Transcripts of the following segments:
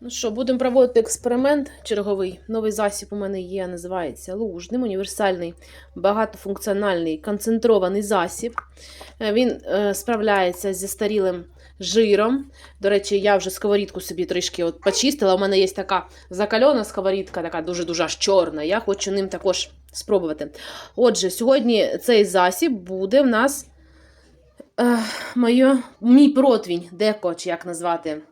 Ну що, будемо проводити експеримент черговий. Новий засіб у мене є, називається лужним, універсальний, багатофункціональний концентрований засіб. Е, Він е, справляється зі старілим жиром. До речі, я вже сковорідку собі трішки от почистила. У мене є така закальона сковорідка, така дуже-дуже аж чорна. Я хочу ним також спробувати. Отже, сьогодні цей засіб буде в нас е, моє, мій противень, деко, чи як назвати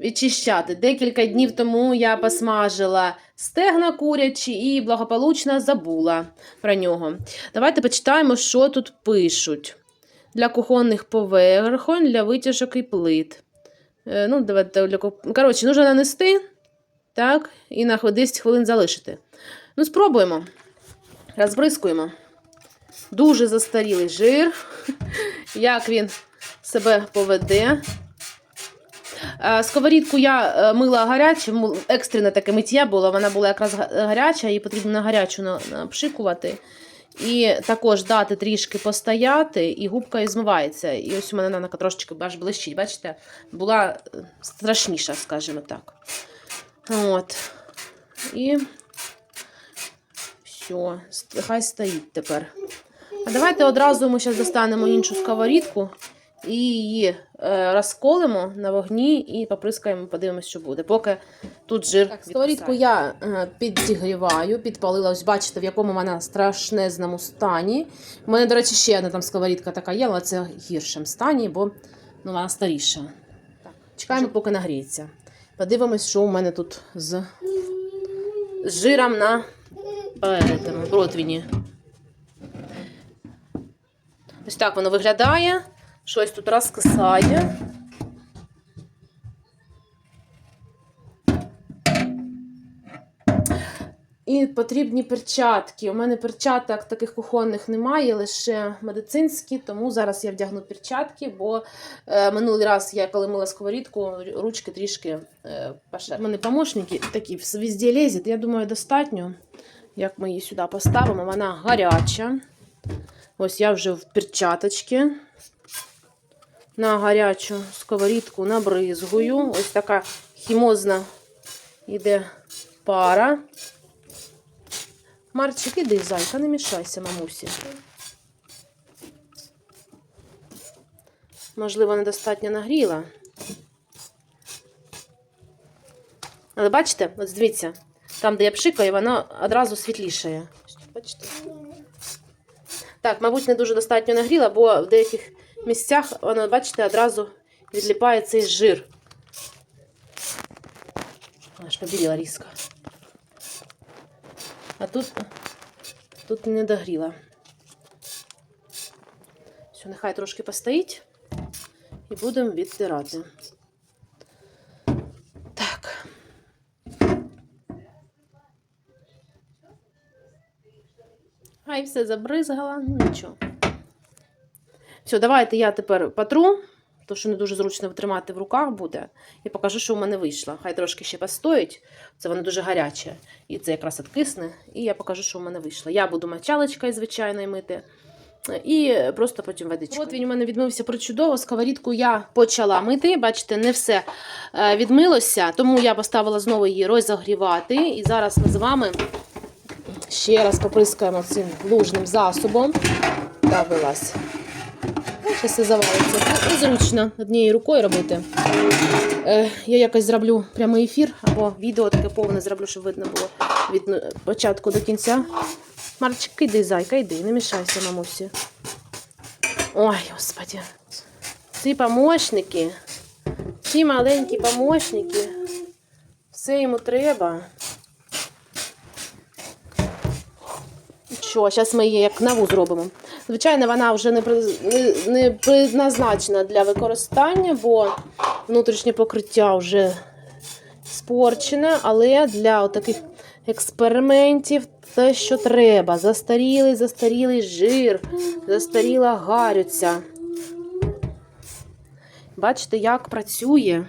відчищати. Декілька днів тому я посмажила стегна курячі і благополучно забула про нього. Давайте почитаємо, що тут пишуть. Для кухонних поверхонь, для витяжок і плит. Е, ну, давайте, для... Коротше, нужно нанести так, і на 10 хвилин залишити. Ну, спробуємо. Розбризкуємо. Дуже застарілий жир. Як він себе поведе. Е, Сковорідку я е, мила гаряче, му- екстрене таке миття було, вона була якраз гаряча, її потрібно на гарячу на- напшикувати. І також дати трішки постояти, і губка і змивається. І ось у мене вона трошечки аж блищить, бачите? Була е, страшніша, скажімо так. От. І все, хай стоїть тепер. А давайте одразу ми зараз достанемо іншу сковорідку і її е, розколимо на вогні і поприскаємо, подивимося, що буде. Поки тут жир. Так, сковорідку я е, підігріваю, підпалила. Ось бачите, в якому вона страшнезному стані. У мене, до речі, ще одна там сковорідка така є, але це в гіршому стані, бо ну, вона старіша. Так, чекаємо, поки нагріється. Подивимось, що у мене тут з, з жиром на е, противні. Ось так воно виглядає. Щось тут розкисає. І потрібні перчатки. У мене перчаток таких кухонних немає, лише медицинські, тому зараз я вдягну перчатки, бо е, минулий раз я коли мила сковорідку, ручки трішки е, пошерли. У мене помощники такі везде лезуть. Я думаю, достатньо. Як ми її сюди поставимо, вона гаряча. Ось я вже в перчаточці. На гарячу сковорідку набризгую. Ось така хімозна йде пара. Марчик, іди, зайка, не мішайся, мамусі. Можливо, недостатньо нагріла. Але бачите, от дивіться, там, де я пшикаю, воно одразу світлішає. Бачите? Так, мабуть, не дуже достатньо нагріла, бо в деяких місцях воно, бачите, одразу відліпає цей жир. Аж побіліла різко. А тут, тут не догріла. Все, нехай трошки постоїть і будемо відтирати. Так. Ай, все забризгала, ну нічого. Все, давайте я тепер потру, то що не дуже зручно тримати в руках буде. І покажу, що в мене вийшло. Хай трошки ще постоїть. Це воно дуже гаряче. І це якраз відкисне. І я покажу, що в мене вийшло. Я буду мочалочкою звичайною мити. І просто потім водичкою. От він у мене відмився причудово. Сковорідку я почала мити. Бачите, не все е, відмилося, тому я поставила знову її розогрівати. І зараз ми з вами ще раз поприскаємо цим лужним засобом. Та вилазь. Щас все завалиться. Ну, Незручно однією рукою робити. Е, я якось зроблю прямий ефір або відео таке повне зроблю, щоб видно було від ну, початку до кінця. Марчик, іди, зайка, йди, не мішайся, мамусі. Ой, господи. Ці помощники, ці маленькі помощники, все йому треба. Що, зараз ми її як нову зробимо. Звичайно, вона вже не, не, предназначена для використання, бо внутрішнє покриття вже спорчене, але для таких експериментів те, що треба. Застарілий, застарілий жир, застаріла гарюця. Бачите, як працює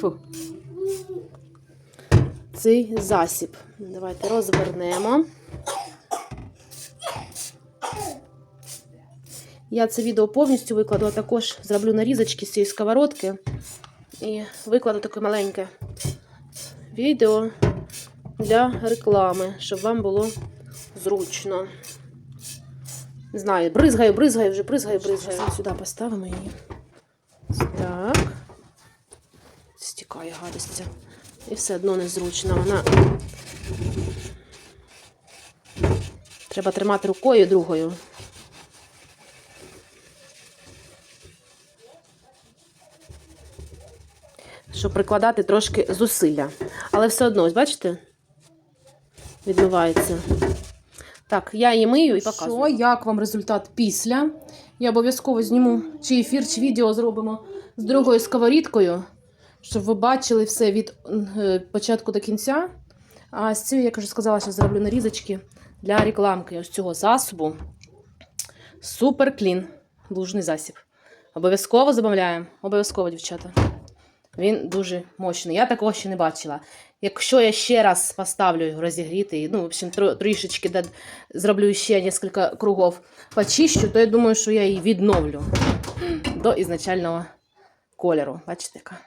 Фу. цей засіб. Давайте розвернемо. Я це відео повністю викладу, а також зроблю нарізочки з цієї сковородки. І викладу таке маленьке відео для реклами, щоб вам було зручно. Не знаю, бризгаю, бризгаю, вже бризгаю, бризгаю. Сюди поставимо її. Так. Стікає гадость. І все одно незручно. Вона. Треба тримати рукою другою. Щоб прикладати трошки зусилля. Але все одно, ось бачите? Відмивається. Так, я її мию і показую. Що, як вам результат після? Я обов'язково зніму чи ефір, чи відео зробимо з другою сковорідкою, щоб ви бачили все від е, початку до кінця. А з цією, як вже сказала, що зроблю нарізочки для рекламки ось цього засобу. Супер клін. Лужний засіб. Обов'язково замовляємо. Обов'язково, дівчата. Він дуже мощний. Я такого ще не бачила. Якщо я ще раз поставлю розігріти, ну, в общем, трішечки дад- зроблю ще кілька кругов почищу, то я думаю, що я її відновлю до ізначального кольору. Бачите, яка?